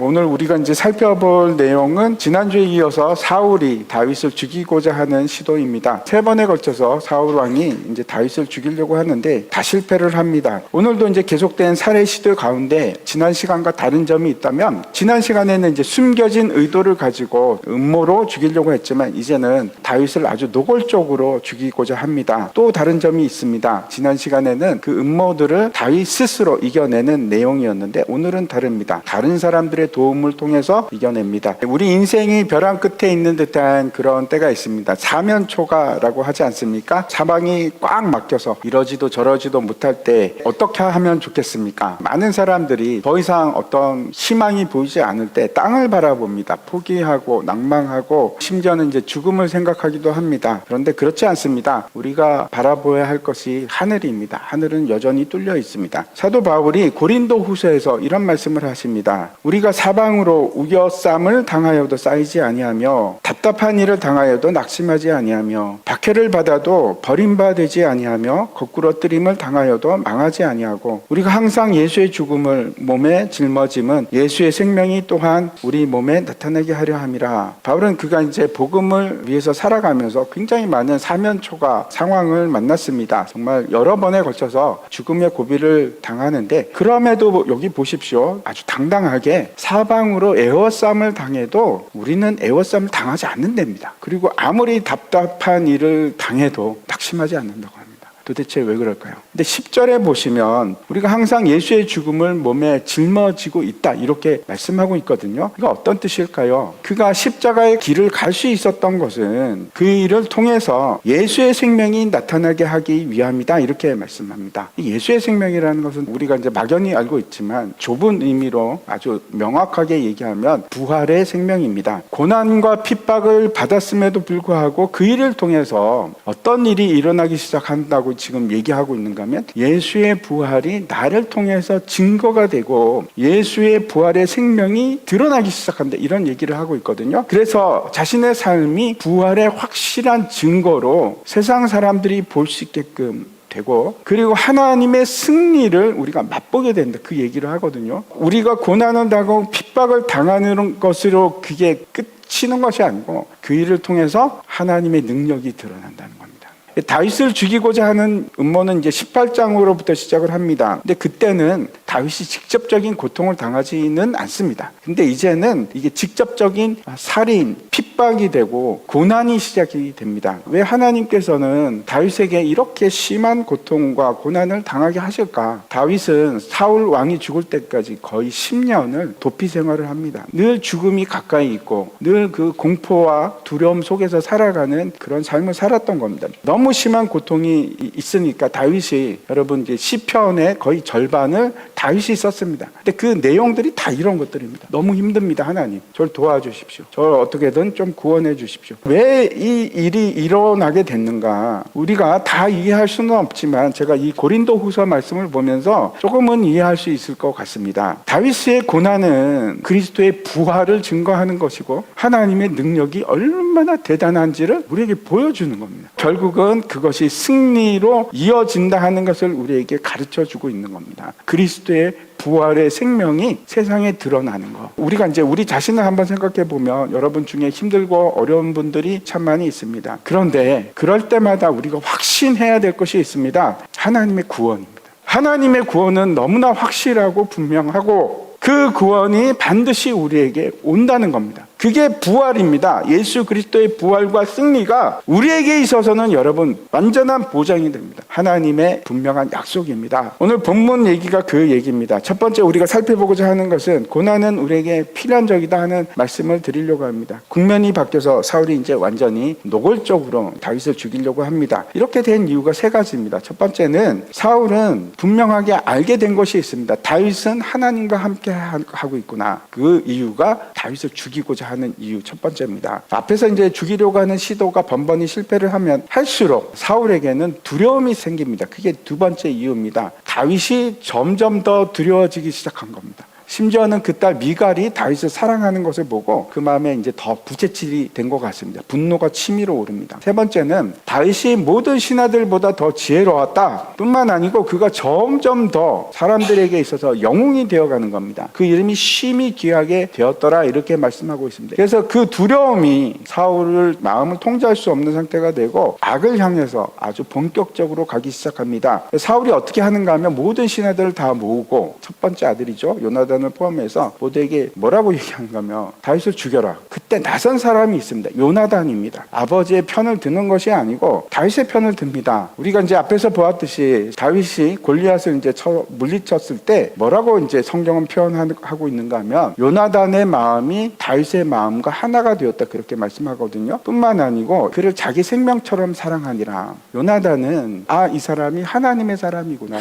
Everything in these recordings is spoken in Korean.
오늘 우리가 이제 살펴볼 내용은 지난주에 이어서 사울이 다윗을 죽이고자 하는 시도입니다. 세 번에 걸쳐서 사울 왕이 이제 다윗을 죽이려고 하는데 다 실패를 합니다. 오늘도 이제 계속된 살해 시도 가운데 지난 시간과 다른 점이 있다면 지난 시간에는 이제 숨겨진 의도를 가지고 음모로 죽이려고 했지만 이제는 다윗을 아주 노골적으로 죽이고자 합니다. 또 다른 점이 있습니다. 지난 시간에는 그 음모들을 다윗 스스로 이겨내는 내용이었는데 오늘은 다릅니다. 다른 사람들의 도움을 통해서 이겨냅니다. 우리 인생이 벼랑 끝에 있는 듯한 그런 때가 있습니다. 사면초가라고 하지 않습니까? 사방이 꽉 막혀서 이러지도 저러지도 못할 때 어떻게 하면 좋겠습니까? 많은 사람들이 더 이상 어떤 희망이 보이지 않을 때 땅을 바라봅니다. 포기하고 낭망하고 심지어는 이제 죽음을 생각하기도 합니다. 그런데 그렇지 않습니다. 우리가 바라보아야 할 것이 하늘입니다. 하늘은 여전히 뚫려 있습니다. 사도 바울이 고린도 후서에서 이런 말씀을 하십니다. 우리가 사방으로 우겨쌈을 당하여도 쌓이지 아니하며 답답한 일을 당하여도 낙심하지 아니하며 박해를 받아도 버림받지 아니하며 거꾸로 뜨림을 당하여도 망하지 아니하고 우리가 항상 예수의 죽음을 몸에 짊어짐은 예수의 생명이 또한 우리 몸에 나타나게 하려 함이라. 바울은 그가 이제 복음을 위해서 살아가면서 굉장히 많은 사면초가 상황을 만났습니다. 정말 여러 번에 걸쳐서 죽음의 고비를 당하는데 그럼에도 여기 보십시오. 아주 당당하게 사방으로 에워쌈을 당해도 우리는 에워쌈을 당하지 않는답니다. 그리고 아무리 답답한 일을 당해도 낙심하지 않는다고 합니다. 도대체 왜 그럴까요? 근데 10절에 보시면 우리가 항상 예수의 죽음을 몸에 짊어지고 있다 이렇게 말씀하고 있거든요. 이거 어떤 뜻일까요? 그가 십자가의 길을 갈 수 있었던 것은 그 일을 통해서 예수의 생명이 나타나게 하기 위함이다 이렇게 말씀합니다. 이 예수의 생명이라는 것은 우리가 이제 막연히 알고 있지만 좁은 의미로 아주 명확하게 얘기하면 부활의 생명입니다. 고난과 핍박을 받았음에도 불구하고 그 일을 통해서 어떤 일이 일어나기 시작한다고 지금 얘기하고 있는가 하면 예수의 부활이 나를 통해서 증거가 되고 예수의 부활의 생명이 드러나기 시작한다 이런 얘기를 하고 있거든요. 그래서 자신의 삶이 부활의 확실한 증거로 세상 사람들이 볼 수 있게끔 되고 그리고 하나님의 승리를 우리가 맛보게 된다 그 얘기를 하거든요. 우리가 고난을 당하고 핍박을 당하는 것으로 그게 끝이는 것이 아니고 그 일을 통해서 하나님의 능력이 드러난다는 겁니다. 다윗을 죽이고자 하는 음모는 이제 18장으로부터 시작을 합니다. 근데 그때는 다윗이 직접적인 고통을 당하지는 않습니다. 근데 이제는 이게 직접적인 살인, 핍박이 되고 고난이 시작이 됩니다. 왜 하나님께서는 다윗에게 이렇게 심한 고통과 고난을 당하게 하실까? 다윗은 사울 왕이 죽을 때까지 거의 10년을 도피 생활을 합니다. 늘 죽음이 가까이 있고 늘 그 공포와 두려움 속에서 살아가는 그런 삶을 살았던 겁니다. 너무 심한 고통이 있으니까 다윗이 여러분 이제 시편의 거의 절반을 다윗이 썼습니다. 근데 그 내용들이 다 이런 것들입니다. 너무 힘듭니다, 하나님. 저를 도와주십시오. 저를 어떻게든 좀 구원해 주십시오. 왜 이 일이 일어나게 됐는가? 우리가 다 이해할 수는 없지만 제가 이 고린도 후서 말씀을 보면서 조금은 이해할 수 있을 것 같습니다. 다윗의 고난은 그리스도의 부활을 증거하는 것이고 하나님의 능력이 얼마나 대단한지를 우리에게 보여주는 겁니다. 결국은 그것이 승리로 이어진다 하는 것을 우리에게 가르쳐 주고 있는 겁니다. 그리스도의 부활의 생명이 세상에 드러나는 거. 우리가 이제 우리 자신을 한번 생각해 보면 여러분 중에 힘들고 어려운 분들이 참 많이 있습니다. 그런데 그럴 때마다 우리가 확신해야 될 것이 있습니다. 하나님의 구원입니다. 하나님의 구원은 너무나 확실하고 분명하고 그 구원이 반드시 우리에게 온다는 겁니다. 그게 부활입니다. 예수 그리스도의 부활과 승리가 우리에게 있어서는 여러분 완전한 보장이 됩니다. 하나님의 분명한 약속입니다. 오늘 본문 얘기가 그 얘기입니다. 첫 번째 우리가 살펴보고자 하는 것은 고난은 우리에게 필연적이다 하는 말씀을 드리려고 합니다. 국면이 바뀌어서 사울이 이제 완전히 노골적으로 다윗을 죽이려고 합니다. 이렇게 된 이유가 세 가지입니다. 첫 번째는 사울은 분명하게 알게 된 것이 있습니다. 다윗은 하나님과 함께 하고 있구나. 그 이유가 다윗을 죽이고자 하는 이유 첫 번째입니다. 앞에서 이제 죽이려고 하는 시도가 번번이 실패를 하면 할수록 사울에게는 두려움이 생깁니다. 그게 두 번째 이유입니다. 다윗이 점점 더 두려워지기 시작한 겁니다. 심지어는 그 딸 미갈이 다윗을 사랑하는 것을 보고 그 마음에 이제 더 부채질이 된 것 같습니다. 분노가 치밀어 오릅니다. 세 번째는 다윗이 모든 신하들보다 더 지혜로웠다. 뿐만 아니고 그가 점점 더 사람들에게 있어서 영웅이 되어가는 겁니다. 그 이름이 심히 귀하게 되었더라 이렇게 말씀하고 있습니다. 그래서 그 두려움이 사울을 마음을 통제할 수 없는 상태가 되고 악을 향해서 아주 본격적으로 가기 시작합니다. 사울이 어떻게 하는가 하면 모든 신하들을 다 모으고 첫 번째 아들이죠 요나단 을 포함해서 모두에게 뭐라고 하면 다윗을 죽여라. 그때 나선 사람이 있습니다. 요나단입니다. 아버지의 편을 드는 것이 아니고 다윗의 편을 듭니다. 우리가 이제 앞에서 보았듯이 다윗이 골리앗을 이제 쳐 물리쳤을 때 뭐라고 이제 성경은 표현하고 있는가 하면 요나단의 마음이 다윗의 마음과 하나가 되었다 그렇게 말씀하거든요. 뿐만 아니고 그를 자기 생명처럼 사랑하니라. 요나단은 아 이 사람이 하나님의 사람이구나.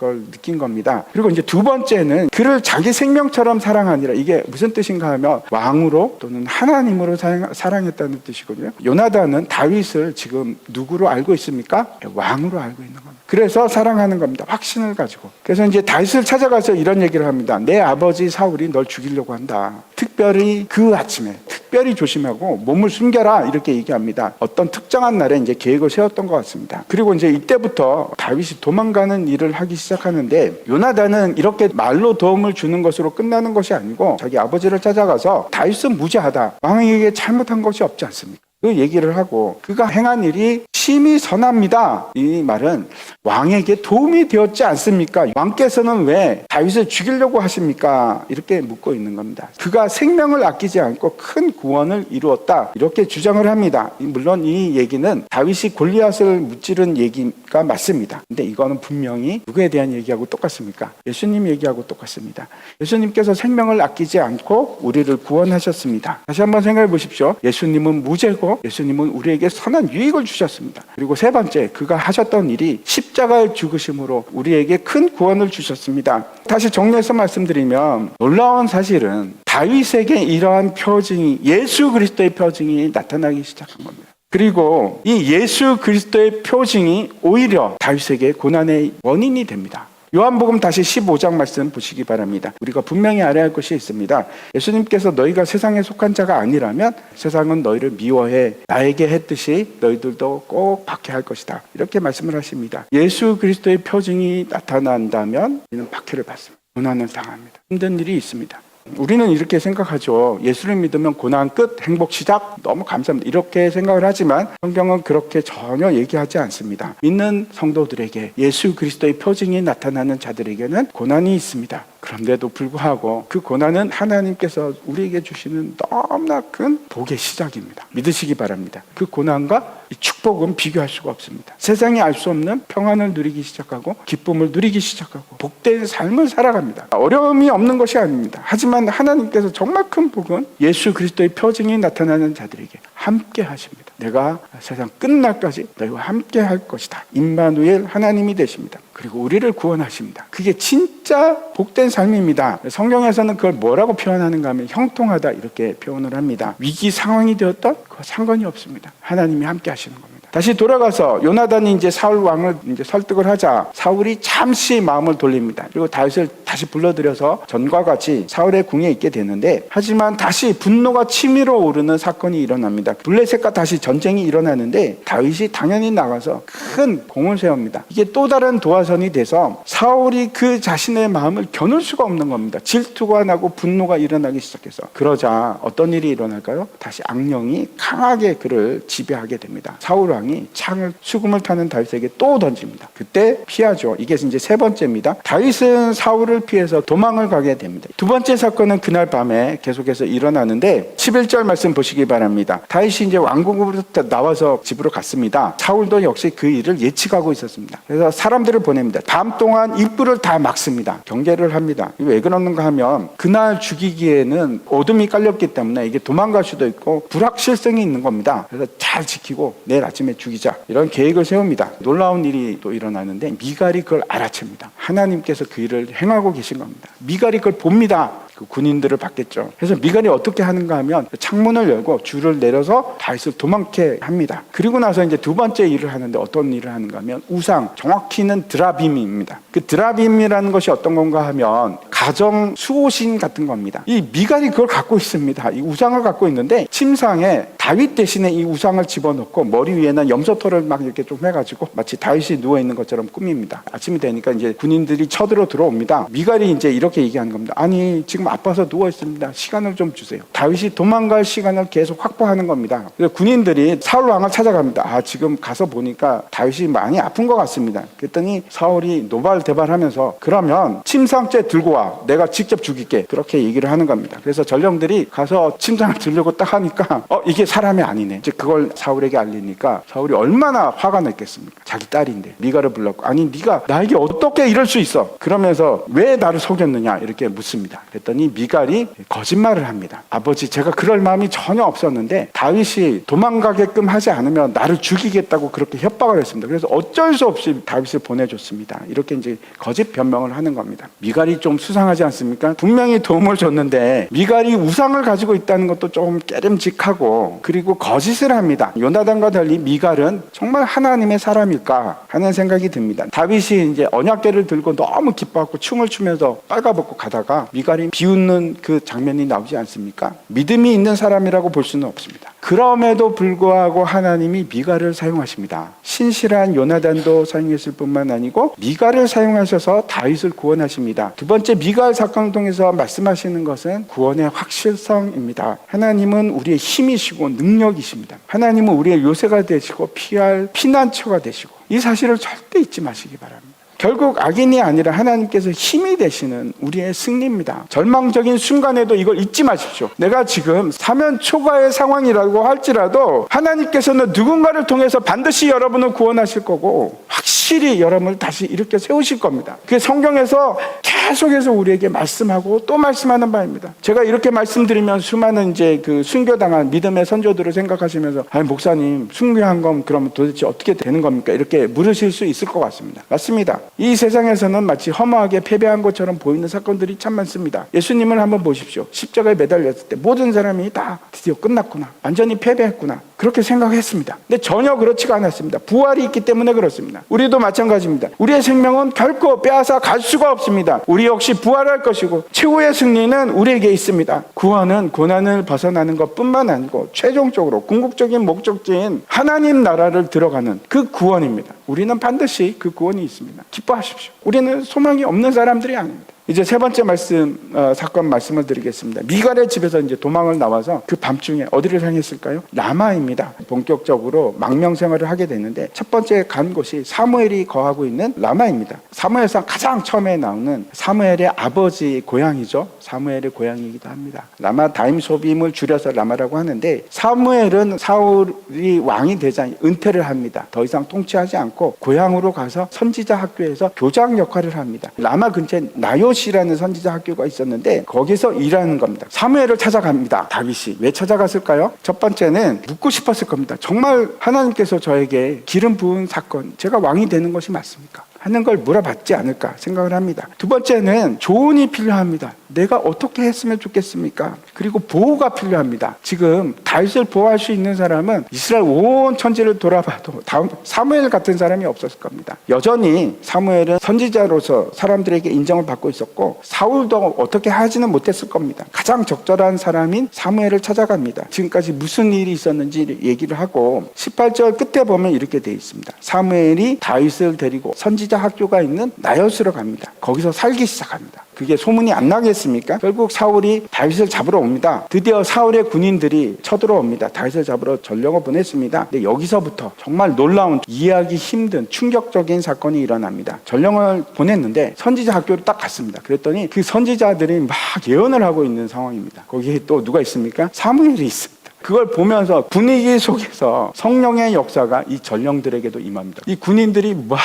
그걸 느낀 겁니다. 그리고 이제 두 번째는 그를 자기 생명처럼 사랑하니라. 이게 무슨 뜻인가 하면 왕으로 또는 하나님으로 사랑, 사랑 했다는 뜻이거든요. 요나단은 다윗을 지금 누구로 알고 있습니까? 왕으로 알고 있는 겁니다. 그래서 사랑하는 겁니다. 확신을 가지고. 그래서 이제 다윗을 찾아가서 이런 얘기를 합니다. 내 아버지 사울이 널 죽이려고 한다. 특별히 그 아침에 특별히 조심하고 몸을 숨겨라 이렇게 얘기합니다. 어떤 특정한 날에 이제 계획을 세웠던 것 같습니다. 그리고 이제 이때부터 다윗이 도망가는 일을 하기 시작 하는데 요나단은 이렇게 말로 도움을 주는 것으로 끝나는 것이 아니고 자기 아버지를 찾아가서 다윗은 무죄하다. 왕에게 잘못한 것이 없지 않습니까? 그 얘기를 하고 그가 행한 일이 심히 선합니다. 이 말은 왕에게 도움이 되었지 않습니까? 왕께서는 왜 다윗을 죽이려고 하십니까? 이렇게 묻고 있는 겁니다. 그가 생명을 아끼지 않고 큰 구원을 이루었다. 이렇게 주장을 합니다. 물론 이 얘기는 다윗이 골리앗을 무찌른 얘기가 맞습니다. 근데 이거는 분명히 누구에 대한 얘기하고 똑같습니까? 예수님 얘기하고 똑같습니다. 예수님께서 생명을 아끼지 않고 우리를 구원하셨습니다. 다시 한번 생각해 보십시오. 예수님은 무죄고 예수님은 우리에게 선한 유익을 주셨습니다. 그리고 세 번째, 그가 하셨던 일이 십자가의 죽으심으로 우리에게 큰 구원을 주셨습니다. 다시 정리해서 말씀드리면 놀라운 사실은 다윗에게 이러한 표징이 예수 그리스도의 표징이 나타나기 시작한 겁니다. 그리고 이 예수 그리스도의 표징이 오히려 다윗에게 고난의 원인이 됩니다. 요한복음 다시 15장 말씀 보시기 바랍니다. 우리가 분명히 알아야 할 것이 있습니다. 예수님께서 너희가 세상에 속한 자가 아니라면 세상은 너희를 미워해 나에게 했듯이 너희들도 꼭 박해할 것이다. 이렇게 말씀을 하십니다. 예수 그리스도의 표징이 나타난다면 우리는 박해를 받습니다. 고난을 당합니다. 힘든 일이 있습니다. 우리는 이렇게 생각하죠. 예수를 믿으면 고난 끝, 행복 시작, 너무 감사합니다. 이렇게 생각을 하지만 성경은 그렇게 전혀 얘기하지 않습니다. 믿는 성도들에게 예수 그리스도의 표징이 나타나는 자들에게는 고난이 있습니다. 그런데도 불구하고 그 고난은 하나님께서 우리에게 주시는 너무나 큰 복의 시작입니다. 믿으시기 바랍니다. 그 고난과 이 축복은 비교할 수가 없습니다. 세상이 알 수 없는 평안을 누리기 시작하고 기쁨을 누리기 시작하고 복된 삶을 살아갑니다. 어려움이 없는 것이 아닙니다. 하지만 하나님께서 정말 큰 복은 예수 그리스도의 표징이 나타나는 자들에게 함께 하십니다. 내가 세상 끝날까지 너희와 함께 할 것이다. 임마누엘 하나님이 되십니다. 그리고 우리를 구원하십니다. 그게 진짜 복된 삶입니다. 성경에서는 그걸 뭐라고 표현하는가 하면 형통하다 이렇게 표현을 합니다. 위기 상황이 되었던 그 상관이 없습니다. 하나님이 함께 하시는 겁니다. 다시 돌아가서 요나단이 이제 사울 왕을 이제 설득을 하자 사울이 잠시 마음을 돌립니다. 그리고 다윗을 다시 불러들여서 전과 같이 사울의 궁에 있게 되는데 하지만 다시 분노가 치밀어 오르는 사건이 일어납니다. 블레셋과 다시 전쟁이 일어나는데 다윗이 당연히 나가서 큰 공을 세웁니다. 이게 또 다른 도화선이 돼서 사울이 그 자신의 마음을 겨눌 수가 없는 겁니다. 질투가 나고 분노가 일어나기 시작해서 그러자 어떤 일이 일어날까요? 다시 악령이 강하게 그를 지배하게 됩니다. 사울 왕이 창을 수금을 타는 다윗에게 또 던집니다. 그때 피하죠. 이게 이제 세 번째입니다. 다윗은 사울을 피해서 도망을 가게 됩니다. 두 번째 사건은 그날 밤에 계속해서 일어나는데 11절 말씀 보시기 바랍니다. 다윗이 이제 왕궁으로부터 나와서 집으로 갔습니다. 사울도 역시 그 일을 예측하고 있었습니다. 그래서 사람들을 보냅니다. 밤 동안 입구를 다 막습니다. 경계를 합니다. 왜 그러는가 하면 그날 죽이기에는 어둠이 깔렸기 때문에 이게 도망갈 수도 있고 불확실성이 있는 겁니다. 그래서 잘 지키고 내일 아침에 죽이자 이런 계획을 세웁니다. 놀라운 일이 또 일어나는데 미갈이 그걸 알아챕니다. 하나님께서 그 일을 행하고 계신 겁니다. 미갈이 그걸 봅니다. 그 군인들을 받겠죠. 그래서 미갈이 어떻게 하는가 하면 창문을 열고 줄을 내려서 다윗을 도망게 합니다. 그리고 나서 이제 두 번째 일을 하는데 어떤 일을 하는가 하면 우상, 정확히는 드라빔입니다. 그 드라빔이라는 것이 어떤 건가 하면 가정 수호신 같은 겁니다. 이 미갈이 그걸 갖고 있습니다. 이 우상을 갖고 있는데 침상에 다윗 대신에 이 우상을 집어넣고 머리 위에는 염소털을 막 이렇게 좀 해가지고 마치 다윗이 누워 있는 것처럼 꾸밉니다. 아침이 되니까 이제 군인들이 쳐들어 들어옵니다. 미갈이 이제 이렇게 얘기하는 겁니다. 아니 지금 아파서 누워 있습니다. 시간을 좀 주세요. 다윗이 도망갈 시간을 계속 확보하는 겁니다. 그래서 군인들이 사울 왕을 찾아갑니다. 아 지금 가서 보니까 다윗이 많이 아픈 것 같습니다. 그랬더니 사울이 노발대발하면서 그러면 침상째 들고 와. 내가 직접 죽일게. 그렇게 얘기를 하는 겁니다. 그래서 전령들이 가서 침상을 들려고 딱 하니까 어 이게 사람이 아니네. 이제 그걸 사울에게 알리니까 사울이 얼마나 화가 났겠습니까? 자기 딸인데 미가를 불렀고 아니 네가 나에게 어떻게 이럴 수 있어? 그러면서 왜 나를 속였느냐 이렇게 묻습니다. 그랬더니 미갈이 거짓말을 합니다. 아버지 제가 그럴 마음이 전혀 없었는데 다윗이 도망가게끔 하지 않으면 나를 죽이겠다고 그렇게 협박을 했습니다. 그래서 어쩔 수 없이 다윗을 보내줬습니다. 이렇게 이제 거짓 변명을 하는 겁니다. 미갈이 좀 수상하지 않습니까? 분명히 도움을 줬는데 미갈이 우상을 가지고 있다는 것도 조금 깨름직하고 그리고 거짓을 합니다. 요나단과 달리 미갈은 정말 하나님의 사람일까 하는 생각이 듭니다. 다윗이 이제 언약궤를 들고 너무 기뻐하고 춤을 추면서 빨가벗고 가다가 미갈이 비 웃는 그 장면이 나오지 않습니까? 믿음이 있는 사람이라고 볼 수는 없습니다. 그럼에도 불구하고 하나님이 미갈을 사용하십니다. 신실한 요나단도 사용했을 뿐만 아니고 미갈을 사용하셔서 다윗을 구원하십니다. 두 번째 미갈 사건을 통해서 말씀하시는 것은 구원의 확실성입니다. 하나님은 우리의 힘이시고 능력이십니다. 하나님은 우리의 요새가 되시고 피할 피난처가 되시고 이 사실을 절대 잊지 마시기 바랍니다. 결국 악인이 아니라 하나님께서 힘이 되시는 우리의 승리입니다. 절망적인 순간에도 이걸 잊지 마십시오. 내가 지금 사면 초과의 상황이라고 할지라도 하나님께서는 누군가를 통해서 반드시 여러분을 구원하실 거고 확실히 여러분을 다시 일으켜 세우실 겁니다. 그게 성경에서 계속해서 우리에게 말씀하고 또 말씀하는 바입니다. 제가 이렇게 말씀드리면 수많은 이제 그 순교당한 믿음의 선조들을 생각하시면서 아니 목사님 순교한 건 그러면 도대체 어떻게 되는 겁니까? 이렇게 물으실 수 있을 것 같습니다. 맞습니다. 이 세상에서는 마치 허무하게 패배한 것처럼 보이는 사건들이 참 많습니다. 예수님을 한번 보십시오. 십자가에 매달렸을 때 모든 사람이 다 드디어 끝났구나. 완전히 패배했구나. 그렇게 생각했습니다. 근데 전혀 그렇지가 않았습니다. 부활이 있기 때문에 그렇습니다. 우리도 마찬가지입니다. 우리의 생명은 결코 빼앗아 갈 수가 없습니다. 우리 역시 부활할 것이고 최후의 승리는 우리에게 있습니다. 구원은 고난을 벗어나는 것뿐만 아니고 최종적으로 궁극적인 목적지인 하나님 나라를 들어가는 그 구원입니다. 우리는 반드시 그 구원이 있습니다. 기뻐하십시오. 우리는 소망이 없는 사람들이 아닙니다. 이제 세 번째 말씀 어, 사건 말씀을 드리겠습니다. 미갈의 집에서 이제 도망을 나와서 그 밤중에 어디를 향했을까요? 라마입니다. 본격적으로 망명 생활을 하게 되는데 첫 번째 간 곳이 사무엘이 거하고 있는 라마입니다. 사무엘상 가장 처음에 나오는 사무엘의 아버지 고향이죠. 사무엘의 고향이기도 합니다. 라마 다임 소빔을 줄여서 라마라고 하는데 사무엘은 사울이 왕이 되자 은퇴를 합니다. 더 이상 통치하지 않고 고향으로 가서 선지자 학교에서 교장 역할을 합니다. 라마 근처에 나요시 라는 선지자 학교가 있었는데 거기서 일하는 겁니다. 사무엘을 찾아갑니다. 다윗이 왜 찾아갔을까요? 첫 번째는 묻고 싶었을 겁니다. 정말 하나님께서 저에게 기름 부은 사건, 제가 왕이 되는 것이 맞습니까? 하는 걸 물어봤지 않을까 생각을 합니다. 두 번째는 조언이 필요합니다. 내가 어떻게 했으면 좋겠습니까? 그리고 보호가 필요합니다. 지금 다윗을 보호할 수 있는 사람은 이스라엘 온 천지를 돌아봐도 다음 사무엘 같은 사람이 없었을 겁니다. 여전히 사무엘은 선지자로서 사람들에게 인정을 받고 있었고 사울도 어떻게 하지는 못했을 겁니다. 가장 적절한 사람인 사무엘을 찾아갑니다. 지금까지 무슨 일이 있었는지 얘기를 하고 18절 끝에 보면 이렇게 되어 있습니다. 사무엘이 다윗을 데리고 선지 자 학교가 있는 나요스로 갑니다. 거기서 살기 시작합니다. 그게 소문이 안 나겠습니까? 결국 사울이 다윗을 잡으러 옵니다. 드디어 사울의 군인들이 쳐들어옵니다. 다윗을 잡으러 전령을 보냈습니다. 근데 여기서부터 정말 놀라운 이해하기 힘든 충격적인 사건이 일어납니다. 전령을 보냈는데 선지자 학교로 딱 갔습니다. 그랬더니 그 선지자들이 막 예언을 하고 있는 상황입니다. 거기에 또 누가 있습니까? 사무엘이 있습니다. 그걸 보면서 분위기 속에서 성령의 역사가 이 전령들에게도 임합니다. 이 군인들이 막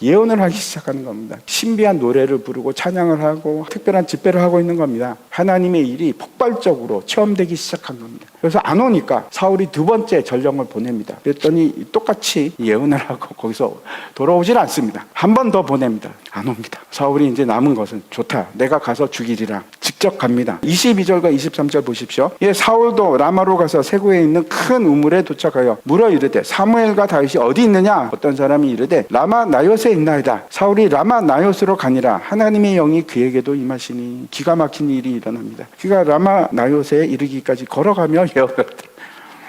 예언을 하기 시작하는 겁니다. 신비한 노래를 부르고 찬양을 하고 특별한 집회를 하고 있는 겁니다. 하나님의 일이 폭발적으로 체험되기 시작한 겁니다. 그래서 안 오니까 사울이 두 번째 전령을 보냅니다. 그랬더니 똑같이 예언을 하고 거기서 돌아오질 않습니다. 한 번 더 보냅니다. 안 옵니다. 사울이 이제 남은 것은 좋다. 내가 가서 죽이리라. 직접 갑니다. 22절과 23절 보십시오. 예, 사울도 라마로 가서 세구에 있는 큰 우물에 도착하여 물어 이르되 사무엘과 다윗이 어디 있느냐? 어떤 사람이 이르되 라마 나요스에 있나이다. 사울이 라마 나요스로 가니라. 하나님의 영이 그에게도 임하시니 기가 막힌 일이 일어납니다. 그가 라마 나요스에 이르기까지 걸어가며 예언을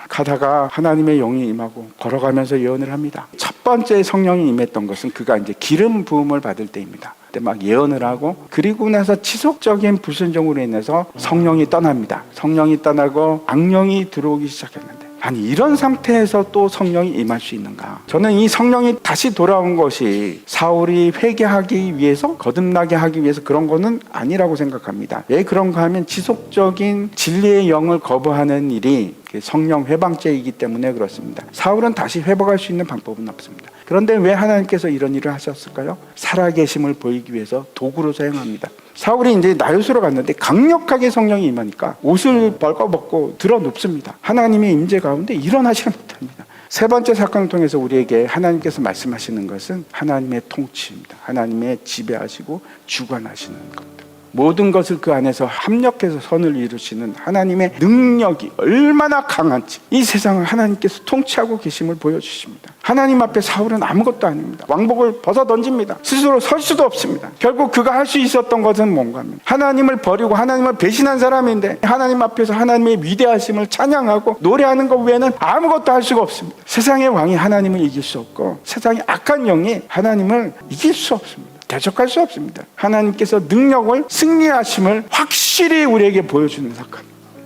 가다가 하나님의 영이 임하고 걸어가면서 예언을 합니다. 첫 번째 성령이 임했던 것은 그가 이제 기름 부음을 받을 때입니다. 그때 막 예언을 하고 그리고 나서 지속적인 불순종으로 인해서 성령이 떠납니다. 성령이 떠나고 악령이 들어오기 시작했는데 아니 이런 상태에서 또 성령이 임할 수 있는가? 저는 이 성령이 다시 돌아온 것이 사울이 회개하기 위해서 거듭나게 하기 위해서 그런 거는 아니라고 생각합니다. 왜 그런가 하면 지속적인 진리의 영을 거부하는 일이 성령 회방죄이기 때문에 그렇습니다. 사울은 다시 회복할 수 있는 방법은 없습니다. 그런데 왜 하나님께서 이런 일을 하셨을까요? 살아계심을 보이기 위해서 도구로 사용합니다. 사울이 이제 나요스로 갔는데 강력하게 성령이 임하니까 옷을 벌거벗고 드러눕습니다. 하나님의 임재 가운데 일어나지 못합니다. 세 번째 사건을 통해서 우리에게 하나님께서 말씀하시는 것은 하나님의 통치입니다. 하나님의 지배하시고 주관하시는 겁니다. 모든 것을 그 안에서 합력해서 선을 이루시는 하나님의 능력이 얼마나 강한지 이 세상을 하나님께서 통치하고 계심을 보여주십니다. 하나님 앞에 사울은 아무것도 아닙니다. 왕복을 벗어 던집니다. 스스로 설 수도 없습니다. 결국 그가 할 수 있었던 것은 뭔가 하면 하나님을 버리고 하나님을 배신한 사람인데 하나님 앞에서 하나님의 위대하심을 찬양하고 노래하는 것 외에는 아무것도 할 수가 없습니다. 세상의 왕이 하나님을 이길 수 없고 세상의 악한 영이 하나님을 이길 수 없습니다. 대적할 수 없습니다. 하나님께서 능력을 승리하심을 확실히 우리에게 보여주는 사건.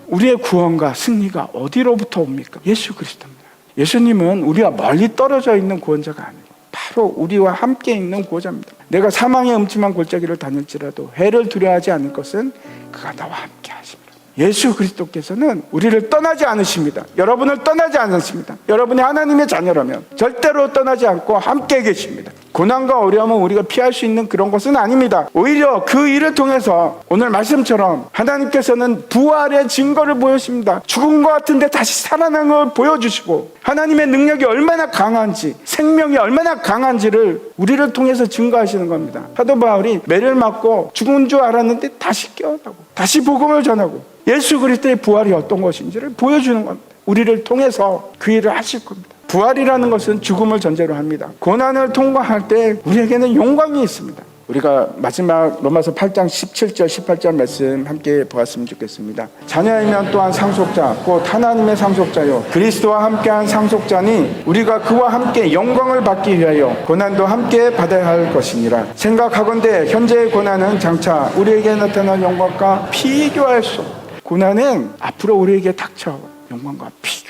우리의 구원과 승리가 어디로부터 옵니까? 예수 그리스도입니다. 예수님은 우리와 멀리 떨어져 있는 구원자가 아니고 바로 우리와 함께 있는 구원자입니다. 내가 사망의 음침한 골짜기를 다닐지라도 해를 두려워하지 않을 것은 그가 나와 함께 하십니다. 예수 그리스도께서는 우리를 떠나지 않으십니다. 여러분을 떠나지 않으십니다. 여러분이 하나님의 자녀라면 절대로 떠나지 않고 함께 계십니다. 고난과 어려움은 우리가 피할 수 있는 그런 것은 아닙니다. 오히려 그 일을 통해서 오늘 말씀처럼 하나님께서는 부활의 증거를 보여주십니다. 죽은 것 같은데 다시 살아난 걸 보여주시고 하나님의 능력이 얼마나 강한지 생명이 얼마나 강한지를 우리를 통해서 증거하시는 겁니다. 사도 바울이 매를 맞고 죽은 줄 알았는데 다시 깨어나고 다시 복음을 전하고 예수 그리스도의 부활이 어떤 것인지를 보여주는 겁니다. 우리를 통해서 그 일을 하실 겁니다. 부활이라는 것은 죽음을 전제로 합니다. 고난을 통과할 때 우리에게는 영광이 있습니다. 우리가 마지막 로마서 8장 17절 18절 말씀 함께 보았으면 좋겠습니다. 자녀이면 또한 상속자 곧 하나님의 상속자요 그리스도와 함께한 상속자니 우리가 그와 함께 영광을 받기 위하여 고난도 함께 받아야 할 것이니라 생각하건대 현재의 고난은 장차 우리에게 나타날 영광과 비교할 수. 고난은 앞으로 우리에게 닥쳐 영광과 없습니다.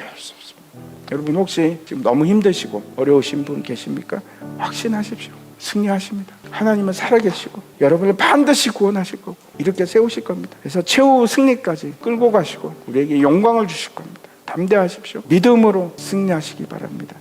여러분 혹시 지금 너무 힘드시고 어려우신 분 계십니까? 확신하십시오. 승리하십니다. 하나님은 살아계시고 여러분을 반드시 구원하실 거고 이렇게 세우실 겁니다. 그래서 최후 승리까지 끌고 가시고 우리에게 영광을 주실 겁니다. 담대하십시오. 믿음으로 승리하시기 바랍니다.